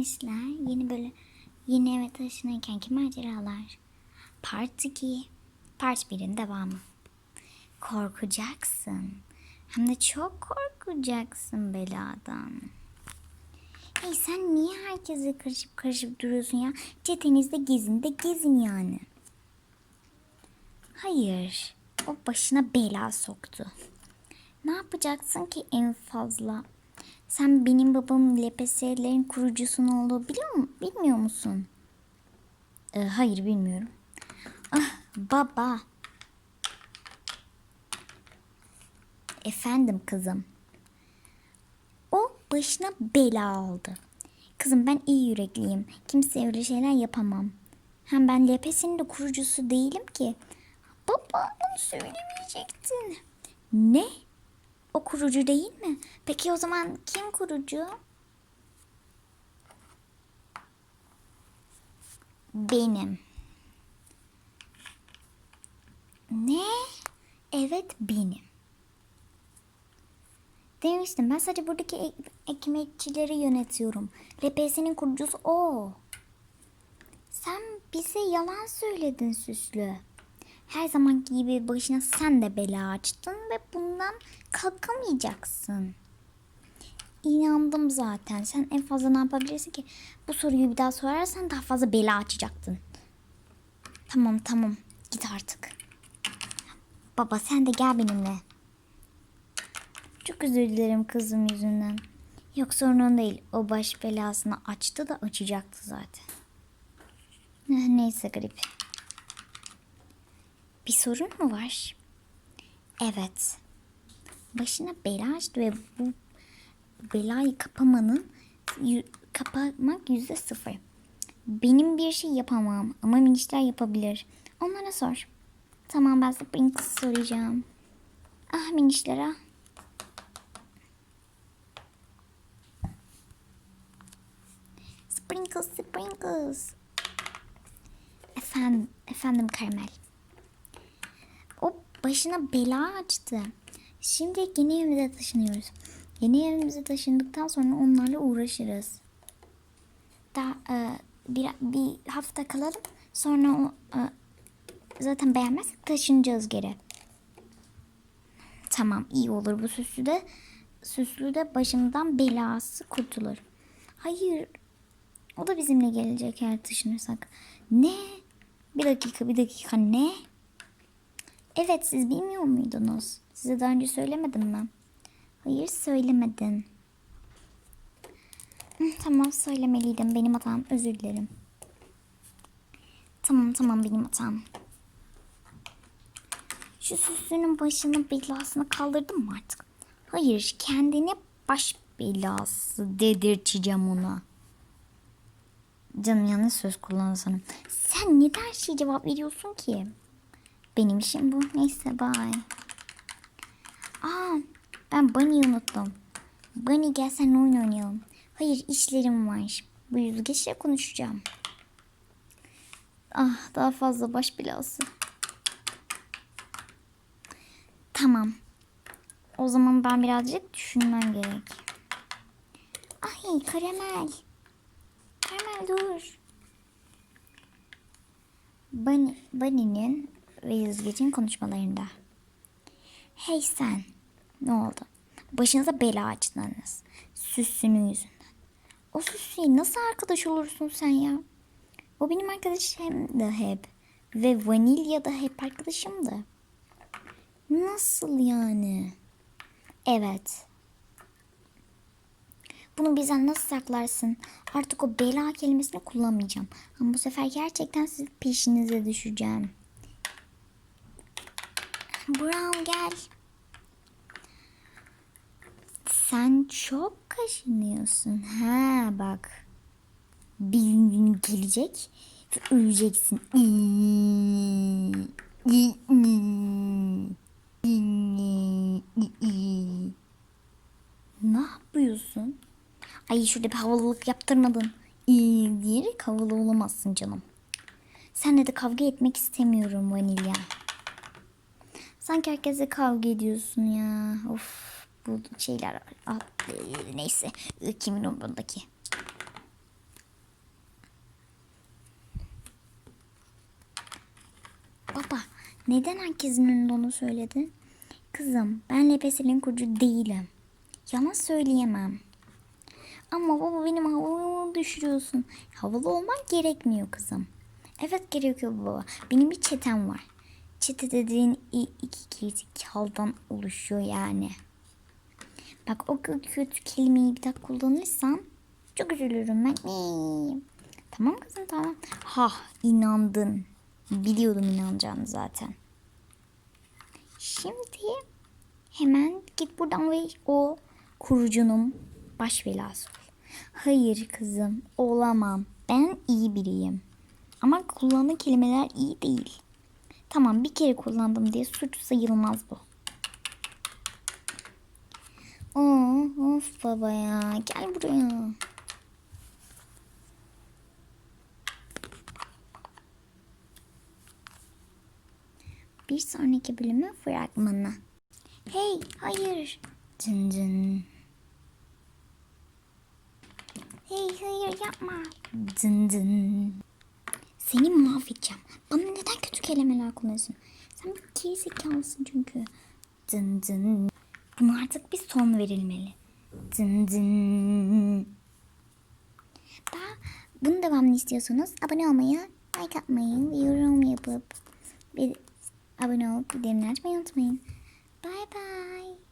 Minisler yeni böyle yeni eve taşınırkenki maceralar. Part 2. Part 1'in devamı. Korkacaksın. Hem de çok korkacaksın beladan. Hey sen niye herkese karışıp karışıp duruyorsun ya? Çetenizde gezin de gezin yani. Hayır. O başına bela soktu. Ne yapacaksın ki en fazla? Sen benim babamın LPS'lerin kurucusunun olduğu biliyor, mu, bilmiyor musun? Ee, hayır bilmiyorum. Ah baba. Efendim kızım. O başına bela aldı. Kızım ben iyi yürekliyim. Kimseye öyle şeyler yapamam. Hem ben LPS'nin de kurucusu değilim ki. Baba bunu söylemeyecektin. Ne? O kurucu değil mi? Peki o zaman kim kurucu? Benim. Ne? Evet benim. Demiştim ben sadece buradaki ek- ekmekçileri yönetiyorum. LPS'nin kurucusu o. Sen bize yalan söyledin süslü. Her zamanki gibi başına sen de bela açtın ve bundan kalkamayacaksın. İnandım zaten. Sen en fazla ne yapabilirsin ki? Bu soruyu bir daha sorarsan daha fazla bela açacaktın. Tamam tamam. Git artık. Baba sen de gel benimle. Çok özür dilerim kızım yüzünden. Yok sorun değil. O baş belasını açtı da açacaktı zaten. Neyse grip. Bir sorun mu var? Evet. Başına bela ve bu belayı kapamanın kapamak yüzde sıfır. Benim bir şey yapamam ama minişler yapabilir. Onlara sor. Tamam ben Sprinkles soracağım. Ah minişler ah. Sprinkles, Sprinkles. Efendim, efendim Karamel. Başına bela açtı. Şimdi yeni evimize taşınıyoruz. Yeni evimize taşındıktan sonra onlarla uğraşırız. Daha e, bir, bir hafta kalalım. Sonra o, e, zaten beğenmezsek taşınacağız geri. Tamam iyi olur bu süslü de süslü de başımdan belası kurtulur. Hayır o da bizimle gelecek eğer taşınırsak. Ne? Bir dakika bir dakika ne? Evet siz bilmiyor muydunuz? Size daha önce söylemedim mi? Hayır söylemedin. Tamam söylemeliydim. Benim hatam. Özür dilerim. Tamam tamam benim hatam. Şu süslünün başını belasını kaldırdın mı artık? Hayır kendine baş belası dedirteceğim ona. Canım yanlış söz kullanırsan. Sen neden şeye cevap veriyorsun ki? Benim işim bu. Neyse bye. Aa, ben Bunny'i unuttum. Bunny gel sen oyun oynayalım. Hayır işlerim var. Bu yüzgeçle konuşacağım. Ah daha fazla baş belası. Tamam. O zaman ben birazcık düşünmem gerek. Ay karamel. Karamel dur. Bunny, Bunny'nin ve Yüzgeç'in konuşmalarında. Hey sen. Ne oldu? Başınıza bela açtınız. Süsünün yüzünden. O süsüye nasıl arkadaş olursun sen ya? O benim arkadaşım da hep. Ve Vanilya da hep arkadaşımdı. Nasıl yani? Evet. Bunu bizden nasıl saklarsın? Artık o bela kelimesini kullanmayacağım. Ama bu sefer gerçekten sizin peşinize düşeceğim. Brown gel. Sen çok kaşınıyorsun. Ha bak. Bir gün gelecek ve öleceksin. Ne yapıyorsun? Ay şurada bir havalılık yaptırmadın. İyi diyerek havalı olamazsın canım. Senle de kavga etmek istemiyorum Vanilya. Sanki herkese kavga ediyorsun ya. Of bu şeyler var. Neyse kimin umurundaki. Baba neden herkesin önünde onu söyledin? Kızım ben Lepesel'in kurucu değilim. Yalan söyleyemem. Ama baba benim havalı düşürüyorsun. Havalı olmak gerekmiyor kızım. Evet gerekiyor baba. Benim bir çetem var. Çete dediğin iki gerizekalıdan oluşuyor yani. Bak o kö- kötü kelimeyi bir daha kullanırsan çok üzülürüm ben. Tamam kızım tamam. Ha inandın. Biliyordum inanacağını zaten. Şimdi hemen git buradan ve o kurucunun baş belası ol. Hayır kızım olamam. Ben iyi biriyim. Ama kullandığın kelimeler iyi değil. Tamam bir kere kullandım diye suç sayılmaz bu. Oo, of baba ya gel buraya. Bir sonraki bölümün fragmanı. Hey hayır. Cın cın. Hey hayır yapma. Cın cın. Seni mahvedeceğim. Bana neden kötü kelimeler kullanıyorsun? Sen bir gerizekalısın çünkü. Cın cın. Buna artık bir son verilmeli. Cın cın. Daha bunun devamını istiyorsanız abone olmayı, like atmayı yorum yapıp bir abone olup bildirimleri açmayı unutmayın. Bye bye.